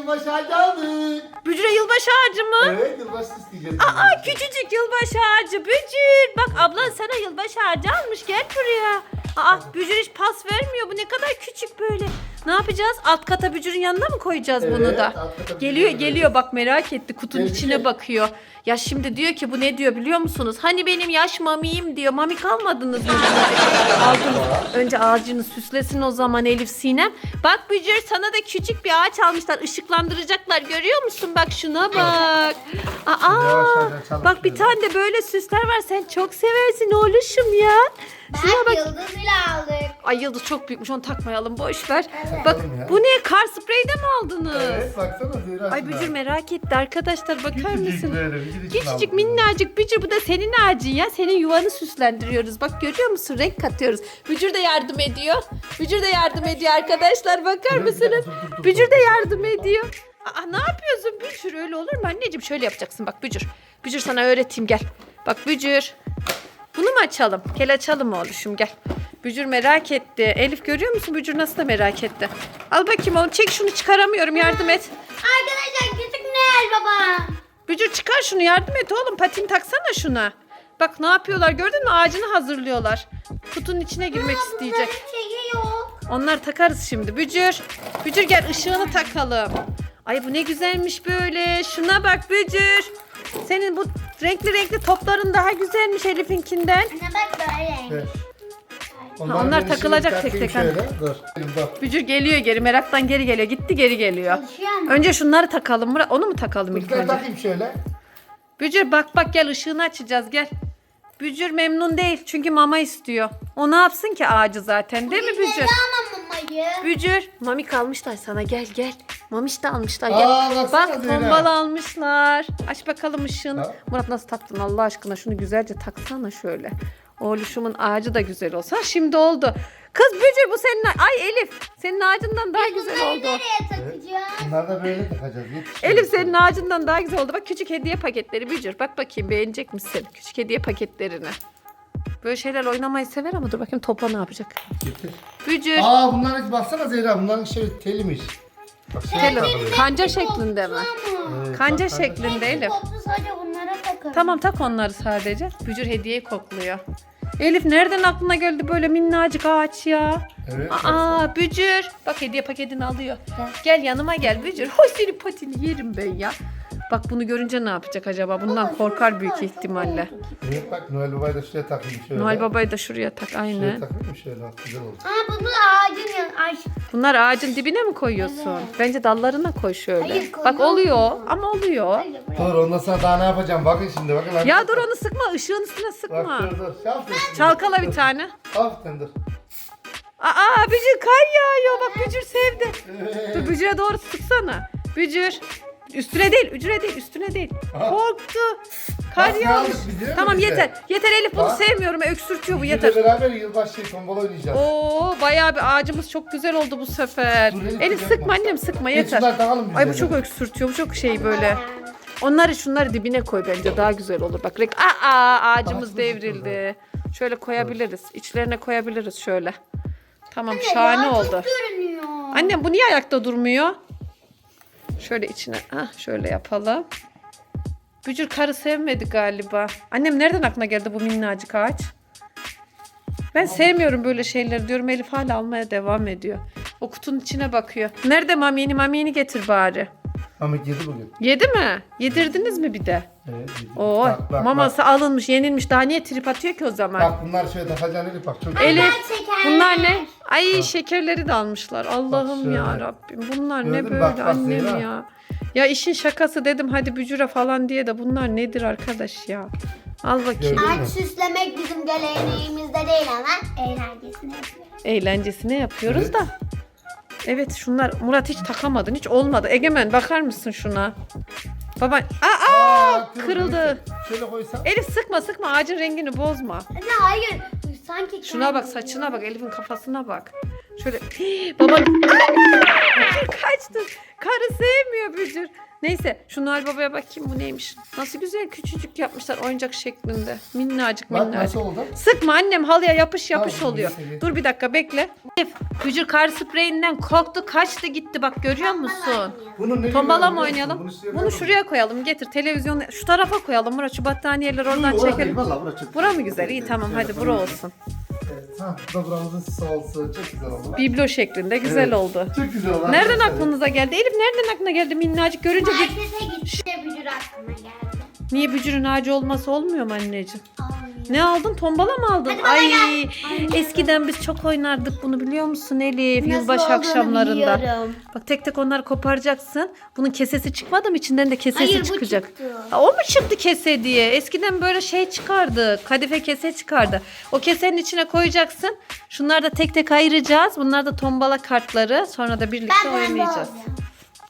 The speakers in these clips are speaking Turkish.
yılbaşı ağacı aldık. Bücüre yılbaşı ağacı mı? Evet yılbaşı isteyeceğiz. Aa küçücük yılbaşı ağacı Bücür. Bak ablan sana yılbaşı ağacı almış gel buraya. Aa Bücür hiç pas vermiyor bu ne kadar küçük böyle. Ne yapacağız? Alt kata Bücür'ün yanına mı koyacağız bunu Evet, da? kata Bücür'ün Geliyor geliyor bak merak etti kutunun Gel, içine bakıyor. Ya şimdi diyor ki bu ne diyor biliyor musunuz? Hani benim yaş mamiyim diyor. Mami kalmadınız mı? Aldınız. Önce ağacını süslesin o zaman Elif Sinem. Bak Bücür sana da küçük bir ağaç almışlar. Işıklandıracaklar görüyor musun? Bak şuna bak. Aa, Yavaş yavaş çalış bak bir şöyle. tane de böyle süsler var. Sen çok seversin oğluşum ya. Şuna Bak yıldız bile aldık. Ay yıldız çok büyükmüş onu takmayalım boş ver. Evet. Bak ya. bu ne kar spreyi de mi aldınız? Evet baksana Zehra. Ay. Bücür merak etti arkadaşlar bakar mısın? böyle, Küçücük minnacık Bücür bu da senin ağacın ya. Senin yuvanı süslendiriyoruz. Bak görüyor musun? Renk katıyoruz. Bücür de yardım ediyor. Bücür de yardım ediyor arkadaşlar. Bakar mısınız? Bücür de yardım ediyor. Aa, ne yapıyorsun Bücür? Öyle olur mu anneciğim? Şöyle yapacaksın bak Bücür. Bücür sana öğreteyim gel. Bak Bücür. Bunu mu açalım? Gel açalım oğluşum gel. Bücür merak etti. Elif görüyor musun? Bücür nasıl da merak etti. Al bakayım onu çek şunu çıkaramıyorum yardım et. Arkadaşlar küçük Noel Baba. Bücür çıkar şunu yardım et oğlum. Patin taksana şuna. Bak ne yapıyorlar gördün mü? Ağacını hazırlıyorlar. Kutunun içine girmek isteyecek. Bunların şeyi yok. Onlar takarız şimdi. Bücür. Bücür gel ışığını takalım. Ay bu ne güzelmiş böyle. Şuna bak Bücür. Senin bu renkli renkli topların daha güzelmiş Elif'inkinden. Anne bak böyle. Evet. onlar şimdi takılacak tek takayım tek. Şöyle. Dur. Bak. Bücür geliyor geri. Meraktan geri geliyor. Gitti geri geliyor. Çalışıyor mu? Önce şunları takalım. Murat. Onu mu takalım ilk Ben önce? takayım şöyle. Bücür bak bak gel ışığını açacağız gel. Bücür memnun değil çünkü mama istiyor. O ne yapsın ki ağacı zaten değil mi Bücür? Ama mamayı? Bücür. Mami kalmışlar sana gel gel. Mamiş de almışlar. Aa, bak tombal almışlar. Aç bakalım ışığını. Ha. Murat nasıl taktın Allah aşkına şunu güzelce taksana şöyle. Oğluşumun ağacı da güzel olsa. Ha, şimdi oldu. Kız Bücür bu senin ay Elif senin ağacından daha güzel Bunları oldu. nereye takacağız? Bunları da böyle takacağız. Elif senin ağacından daha güzel oldu. Bak küçük hediye paketleri Bücür. Bak bakayım beğenecek misin? Küçük hediye paketlerini. Böyle şeyler oynamayı sever ama dur bakayım topla ne yapacak. Getir. Bücür. Aa bunların baksana Zehra bunların şey telimiş. Tel- takılıyor. kanca şeklinde mi? Evet, Kanca bak, şeklinde Elif. Toplu sadece bunlara takalım. Tamam tak onları sadece. Bücür hediyeyi kokluyor. Elif nereden aklına geldi böyle minnacık ağaç ya? Evet. Aa Bücür. Bak hediye paketini alıyor. Gel yanıma gel Bücür. Hoş senin patini yerim ben ya. Bak bunu görünce ne yapacak acaba? Bundan korkar büyük ihtimalle. Evet bak Noel Baba'yı da şuraya takayım şöyle. Noel Baba'yı da şuraya tak Şuraya aynen. takayım şöyle bak güzel oldu. Aa bunu ağacın yan. Ay Bunlar ağacın dibine mi koyuyorsun? Evet. Bence dallarına koy şöyle. Hayır, Bak oluyor ama oluyor. hayır buraya. Dur ondan sonra daha ne yapacağım bakın şimdi bakın. lan. Ya dur onu sıkma ışığın üstüne Bak sıkma. dur dur. Yapıyorsun. Çalkala bir tane. Aferin dur. Aa Bücür kar yağıyor bak Bücür sevdi. Dur Bücür'e doğru sıksana. Bücür. Üstüne değil, ücre değil, üstüne değil. Aha. Korktu. Kar Bak ne yağmış. aldık Tamam bize? yeter. Yeter Elif bunu Bak. sevmiyorum. Öksürtüyor bu Bizimle yeter. beraber yılbaşı şey, tombala oynayacağız. Oo bayağı bir ağacımız çok güzel oldu bu sefer. Dur, Elif, Elif yapma. sıkma annem sıkma Geç yeter. takalım Ay bu çok öksürtüyor. Bu çok şey böyle. Onları şunları dibine koy bence daha güzel olur. Bak renk. Aa ağacımız devrildi. Şöyle koyabiliriz. İçlerine koyabiliriz şöyle. Tamam şahane Ya, oldu. Görünüyor. Annem bu niye ayakta durmuyor? Şöyle içine ah şöyle yapalım. Bücür karı sevmedi galiba. Annem nereden aklına geldi bu minnacık ağaç? Ben sevmiyorum böyle şeyleri diyorum. Elif hala almaya devam ediyor. O kutunun içine bakıyor. Nerede mamiyeni? Mamiyeni getir bari. Ahmet yedi bugün. Yedi mi? Yedirdiniz mi bir de? Evet yedi. Oo, Bak, bak, maması alınmış, yenilmiş. Daha niye trip atıyor ki o zaman? Bak, bak bunlar şöyle takacaksın Elif bak çok Elif, Bak, şekerler. bunlar ne? Ay şekerleri de almışlar. Allah'ım şöyle. ya Rabbim. Bunlar ne Gördün mü? böyle Bak, bak annem Zehra. ya. Ya işin şakası dedim hadi bücüre falan diye de bunlar nedir arkadaş ya? Al bakayım. Gördün mü? Ağaç süslemek bizim geleneğimizde değil ama eğlencesine yapıyoruz. Eğlencesine yapıyoruz Evet. da. Evet şunlar Murat hiç takamadın hiç olmadı. Egemen bakar mısın şuna? Baba aa, Aa, kırıldı. Şöyle koysam. Elif sıkma sıkma ağacın rengini bozma. Anne hayır. Sanki Şuna bak saçına bak Elif'in kafasına bak. Şöyle Hii, baban Ana! Kaçtı. Karı sevmiyor Bücür. Neyse şunu Şu Noel Baba'ya bakayım bu neymiş. Nasıl güzel küçücük yapmışlar oyuncak şeklinde. Minnacık Bak minnacık. nasıl oldu? Sıkma annem halıya yapış yapış Tamam, oluyor. neyse, Dur bir dakika bekle. Elif, Bücür kar spreyinden korktu kaçtı gitti bak görüyor musun? Bunu ne Tombala mı oynayalım? Bunu şuraya Bunu koyalım. şuraya koyalım. Getir televizyon şu tarafa koyalım. Murat şu battaniyeleri oradan çekelim. Valla bura mı güzel? İyi tamam hadi bura olsun. Evet, ha, bu da buramızın. Çok güzel oldu. Biblo şeklinde güzel Evet, oldu. Çok güzel oldu. Nereden arkadaşlar. aklınıza geldi? Elif nereden aklına geldi minnacık görünce bir... Markete gitti bücür aklıma geldi. Niye bücürün ağacı olması olmuyor mu anneciğim? Ne aldın? Tombala mı aldın? Hadi bana Ay, gel. Eskiden biz çok oynardık bunu biliyor musun Elif? Nasıl Yılbaşı olduğunu akşamlarında. biliyorum. Bak tek tek onları koparacaksın. Bunun kesesi çıkmadı mı? İçinden de kesesi Hayır, bu çıkacak. çıktı. Ha, o mu çıktı kese diye? Eskiden böyle şey çıkardı. Kadife kese çıkardı. O kesenin içine koyacaksın. Şunları da tek tek ayıracağız. Bunlar da tombala kartları. Sonra da birlikte Ben pembe oynayacağız. olacağım.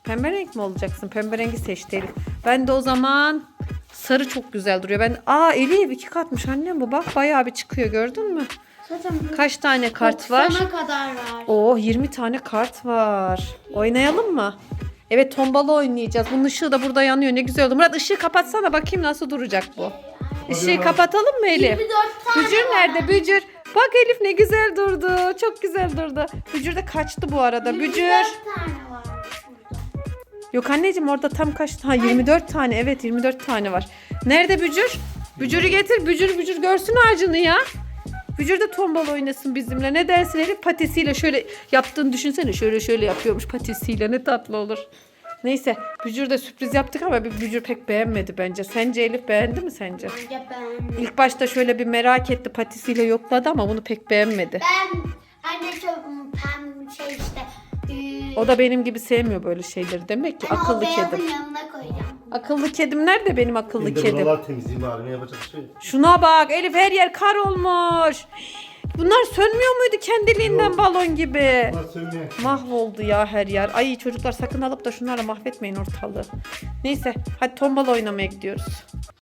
Pembe renk mi olacaksın? Pembe rengi seçti Elif. Ben de o zaman sarı çok güzel duruyor. Ben aa Elif iki katmış annem bu. Bak bayağı bir çıkıyor gördün mü? Zaten Kaç tane kart var? 90'a kadar var. Oo 20 tane kart var. Oynayalım mı? Evet tombala oynayacağız. Bunun ışığı da burada yanıyor. Ne güzel oldu. Murat ışığı kapatsana bakayım nasıl duracak bu. Işığı kapatalım mı Elif? 24 tane Bücür var. nerede? Bücür. Bak Elif ne güzel durdu. Çok güzel durdu. Bücür de kaçtı bu arada. 24 Bücür. tane var. Yok anneciğim orada tam kaç Ha 24 tane. Evet 24 tane var. Nerede Bücür? Bücür'ü getir. Bücür Bücür görsün ağacını ya. Bücür de tombal oynasın bizimle. Ne dersin Elif? Patisiyle şöyle yaptığını düşünsene. Şöyle şöyle yapıyormuş patisiyle. Ne tatlı olur. Neyse Bücür de sürpriz yaptık ama bir Bücür pek beğenmedi bence. Sence Elif beğendi mi sence? Bence ben. İlk başta şöyle bir merak etti patisiyle yokladı ama bunu pek beğenmedi. Ben anne çok pem şey işte. O da benim gibi sevmiyor böyle şeyleri. Demek ki ben o akıllı beyazın kedim. yanına koyacağım. Akıllı kedim nerede benim akıllı Benim de kedim? buralar var. Ne yapacak bir şey yok. Şuna bak Elif her yer kar olmuş. Bunlar sönmüyor muydu kendiliğinden Yok. balon gibi? Bunlar. Mahvoldu ya her yer. Ay çocuklar sakın alıp da şunlarla mahvetmeyin ortalığı. Neyse hadi tombala oynamaya gidiyoruz.